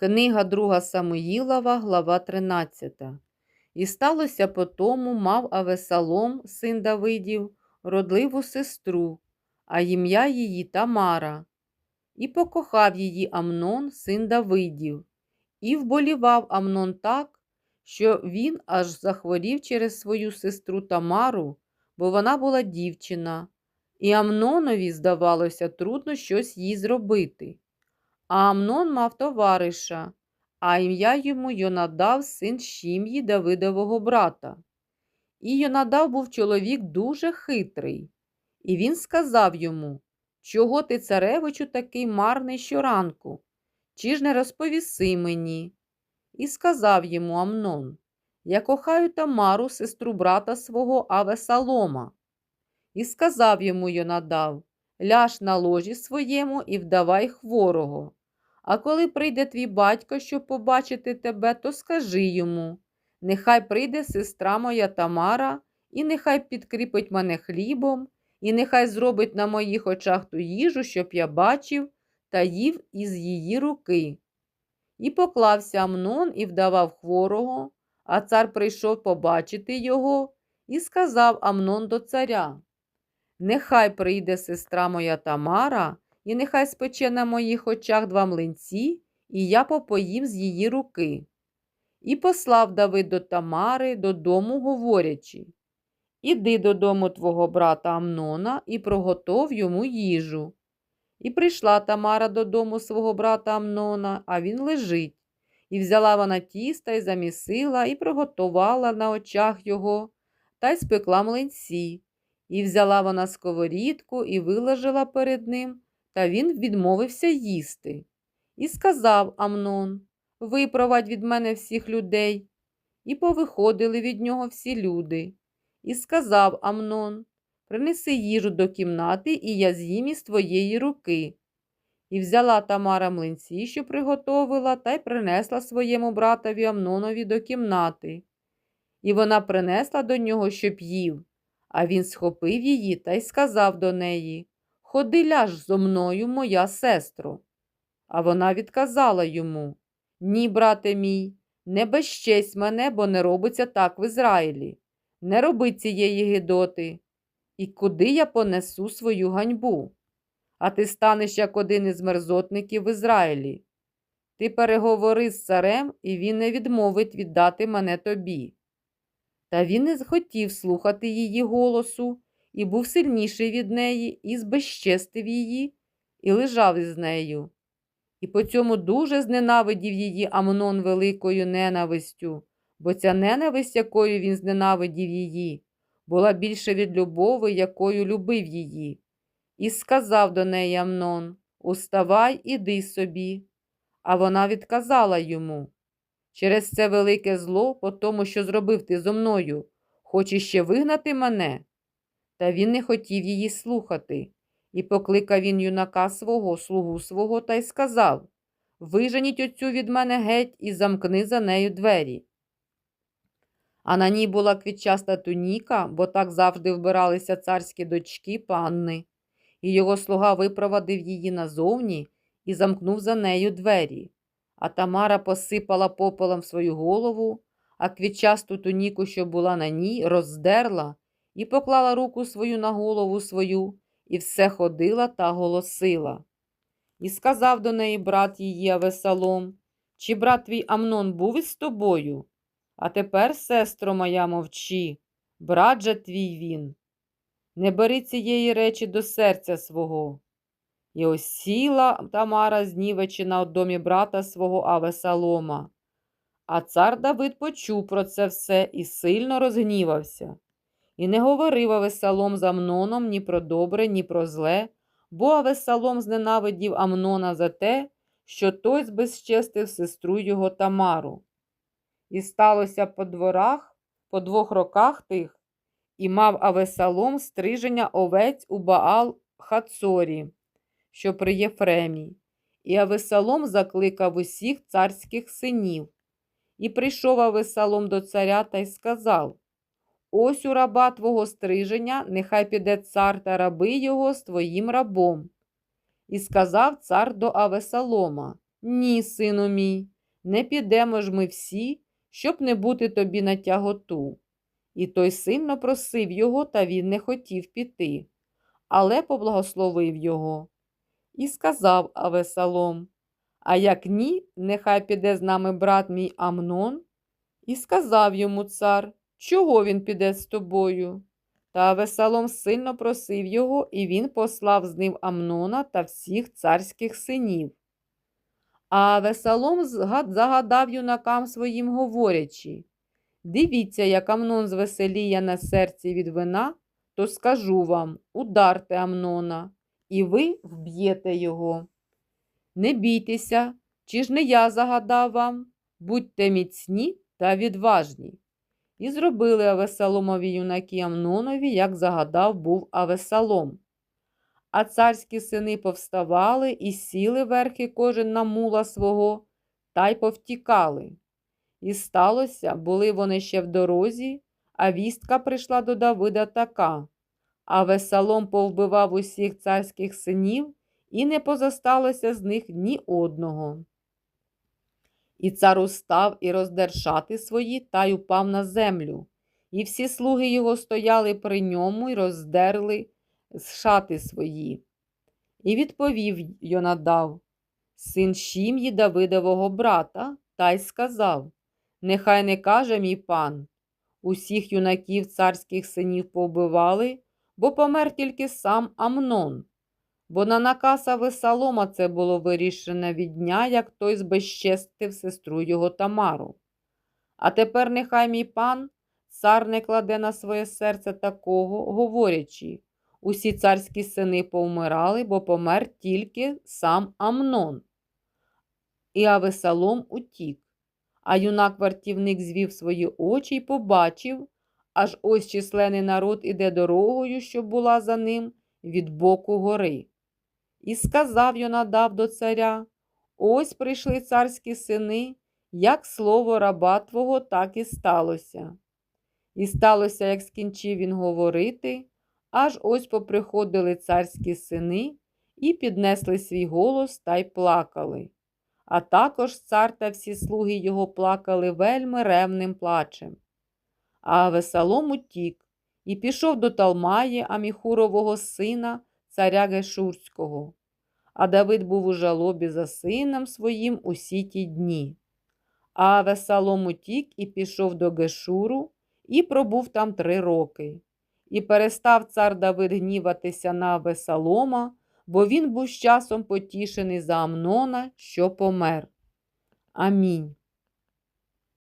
Книга 2 Самуїлова, глава 13. І сталося по тому, мав Авесалом, син Давидів, родливу сестру, а ім'я її Тамара. І покохав її Амнон, син Давидів, і вболівав Амнон так, що він аж захворів через свою сестру Тамару, бо вона була дівчина, і Амнонові, здавалося, трудно щось їй зробити. Амнон мав товариша, а ім'я йому Йонадав, син Шім'ї Давидового брата. І Йонадав був чоловік дуже хитрий. І він сказав йому, чого ти, царевичу, такий марний щоранку? Чи ж не розповіси мені? І сказав йому Амнон, я кохаю Тамару, сестру брата свого Авесалома. І сказав йому Йонадав, ляж на ложі своєму і вдавай хворого. А коли прийде твій батько, щоб побачити тебе, то скажи йому нехай прийде сестра моя Тамара, і нехай підкріпить мене хлібом, і нехай зробить на моїх очах ту їжу, щоб я бачив, та їв із її руки. І поклався Амнон і вдавав хворого, а цар прийшов побачити його, і сказав Амнон до царя Нехай прийде сестра моя Тамара, і нехай спече на моїх очах два млинці, і я попоїм з її руки. І послав Давид до Тамари додому, говорячи Іди додому твого брата Амнона і приготов йому їжу. І прийшла Тамара додому свого брата Амнона, а він лежить. І взяла вона тіста і замісила, і приготувала на очах його, та й спекла млинці. І взяла вона сковорідку і виложила перед ним, та він відмовився їсти. І сказав Амнон Випровадь від мене всіх людей. І повиходили від нього всі люди. І сказав Амнон Принеси їжу до кімнати, і я з'їм із твоєї руки. І взяла Тамара млинці, що приготовила, та й принесла своєму братові Амнонові до кімнати. І вона принесла до нього, щоб їв. А він схопив її та й сказав до неї Ходи ляж зо мною, моя сестро. А вона відказала йому Ні, брате мій, не безчесть мене, бо не робиться так в Ізраїлі. Не роби цієї гидоти. І куди я понесу свою ганьбу? А ти станеш як один із мерзотників в Ізраїлі. Ти переговори з царем, і він не відмовить віддати мене тобі. Та він не захотів слухати її голосу, і був сильніший від неї, і збезчестив її, і лежав із нею. І по цьому дуже зненавидів її Амнон великою ненавистю, бо ця ненависть, якою він зненавидів її, була більше від любови, якою любив її. І сказав до неї Амнон Уставай, іди собі. А вона відказала йому Через це велике зло, по тому, що зробив ти зо мною, хочеш ще вигнати мене? Та він не хотів її слухати, і покликав він юнака свого, слугу свого, та й сказав Виженіть оцю від мене геть і замкни за нею двері. А на ній була квітчаста туніка, бо так завжди вбиралися царські дочки панни, і його слуга випровадив її назовні і замкнув за нею двері. А Тамара посипала попелом свою голову, а квітчасту туніку, що була на ній, роздерла і поклала руку свою на голову свою, і все ходила та голосила. І сказав до неї брат її Авесалом, чи брат твій Амнон був із тобою? А тепер, сестро моя, мовчи, брат же твій він. Не бери цієї речі до серця свого. І ось сіла Тамара знівечена у домі брата свого Авесалома. А цар Давид почув про це все і сильно розгнівався. І не говорив Авесалом з Амноном ні про добре, ні про зле, бо Авесалом зненавидів Амнона за те, що той збезчестив сестру його Тамару. І сталося по дворах, по двох роках тих, і мав Авесалом стриження овець у Баал Хацорі що при Єфремі, і Авесалом закликав усіх царських синів. І прийшов Авесалом до царя та й сказав Ось у раба твого стриження, нехай піде цар та раби його з твоїм рабом. І сказав цар до Авесалома Ні, сину мій, не підемо ж ми всі, щоб не бути тобі на тяготу. І той сильно просив його, та він не хотів піти, але поблагословив його. І сказав Авесалом, а як ні, нехай піде з нами брат мій Амнон. І сказав йому цар, чого він піде з тобою? Та Авесалом сильно просив його, і він послав з ним Амнона та всіх царських синів. А Авесалом згад- загадав юнакам своїм, говорячи, Дивіться, як Амнон звеселіє на серці від вина, то скажу вам, ударте Амнона, і ви вб'єте його. Не бійтеся, чи ж не я загадав вам, будьте міцні та відважні. І зробили Авесаломові юнаки Амнонові, як загадав був Авесалом. А царські сини повставали і сіли верхи кожен на мула свого, та й повтікали. І сталося, були вони ще в дорозі, а вістка прийшла до Давида така. А Весалом повбивав усіх царських синів, і не позосталося з них ні одного. І цар устав і роздер шати свої та й упав на землю. І всі слуги його стояли при ньому і роздерли шати свої. І відповів Йонадав, син Шім'ї Давидового брата, та й сказав Нехай не каже мій пан. Усіх юнаків царських синів повбивали, бо помер тільки сам Амнон. Бо на наказ Авесалома це було вирішено від дня, як той збезчестив сестру його Тамару. А тепер нехай мій пан цар не кладе на своє серце такого, говорячи, усі царські сини повмирали, бо помер тільки сам Амнон. І Авесалом утік. А юнак вартівник звів свої очі й побачив, аж ось численний народ іде дорогою, що була за ним, від боку гори. І сказав Йонадав до царя Ось прийшли царські сини, як слово раба твого, так і сталося. І сталося, як скінчив він говорити, аж ось поприходили царські сини і піднесли свій голос та й плакали. А також цар та всі слуги його плакали вельми ревним плачем. А Весалом утік і пішов до Талмаї Аміхурового сина, царя Гешурського. А Давид був у жалобі за сином своїм усі ті дні. А Весалом утік і пішов до Гешуру і пробув там три роки. І перестав цар Давид гніватися на Весалома, бо він був з часом потішений за Амнона, що помер. Амінь.